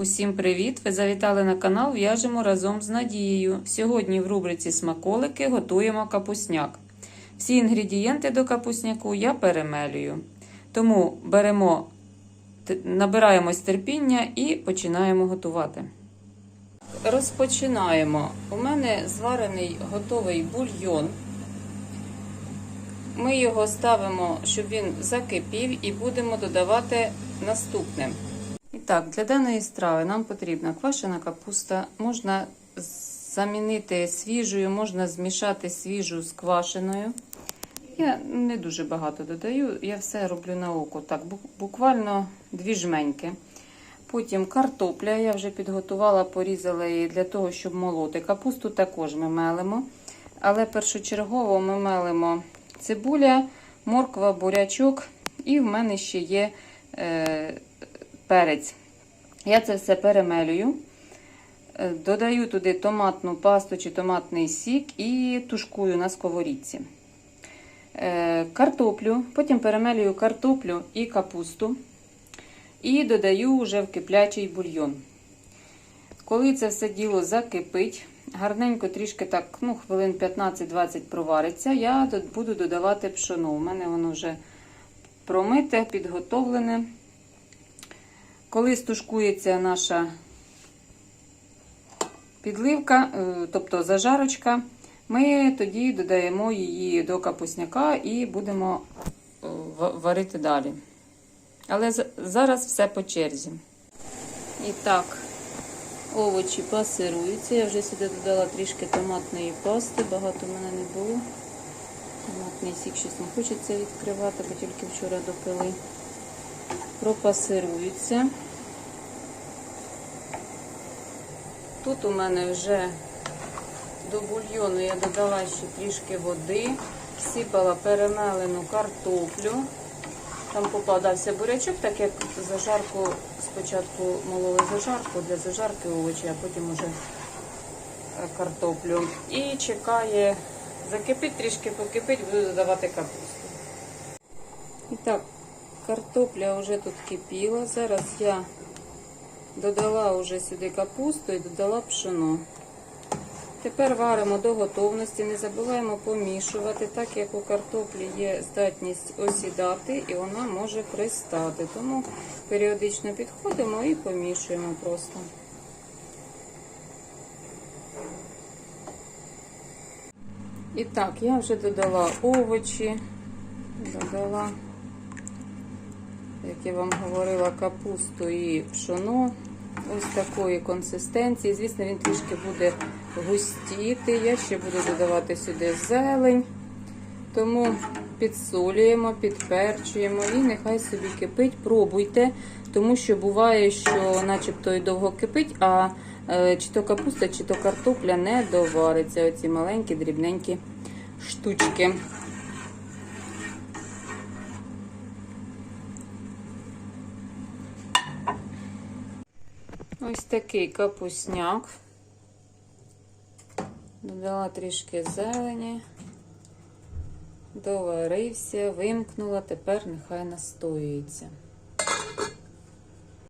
Усім привіт! Ви завітали на канал В'яжемо разом з Надією. Сьогодні в рубриці Смаколики готуємо капусняк. Всі інгредієнти до капусняку я перемелюю. Тому беремо, набираємось терпіння і починаємо готувати. Розпочинаємо. У мене зварений готовий бульйон. Ми його ставимо, щоб він закипів, і будемо додавати наступне. Так, для даної страви нам потрібна квашена капуста. Можна замінити свіжою, можна змішати свіжу з квашеною. Я не дуже багато додаю, я все роблю на око. Так, буквально дві жменьки. Потім картопля я вже підготувала, порізала її для того, щоб молоти. Капусту також ми мелимо. Але першочергово ми мелимо цибуля, морква, бурячок, і в мене ще є е, перець. Я це все перемелюю. Е, Додаю туди томатну пасту чи томатний сік і тушкую на сковорідці. Е, Картоплю, потім перемелюю картоплю і капусту. І додаю вже в киплячий бульйон. Коли це все діло закипить, гарненько трішки так, ну, хвилин 15-20 провариться, я буду додавати пшоно. У мене воно вже промите, підготовлене. Коли стушкується наша підливка, е, тобто зажарочка, ми тоді додаємо її до капусняка і будемо е, варити далі. Але зараз все по черзі. І так, овочі пасируються. Я вже сюди додала трішки томатної пасти, багато в мене не було. Томатний сік щось не хочеться відкривати, бо тільки вчора допили. Пропасируються. Тут у мене вже до бульйону я додала ще трішки води, всипала перемелену картоплю. Там попадався бурячок, так як зажарку спочатку мололи зажарку для зажарки овочі, а потім уже картоплю. І чекає, закипить, трішки покипить, буду додавати капусту. І так, картопля вже тут кипіла. Зараз я додала вже сюди капусту і додала пшено. Тепер варимо до готовності, не забуваємо помішувати, так як у картоплі є здатність осідати і вона може пристати. Тому періодично підходимо і помішуємо просто. І так, я вже додала овочі, додала, як я вам говорила, капусту і пшоно. Ось такої консистенції. Звісно, він трішки буде густіти. Я ще буду додавати сюди зелень. Тому підсолюємо, підперчуємо і нехай собі кипить. Пробуйте, тому що буває, що начебто і довго кипить, а е, чи то капуста, чи то картопля не довариться. Оці маленькі, дрібненькі штучки. Ось такий капусняк. Додала трішки зелені, доварився, вимкнула, тепер нехай настоюється.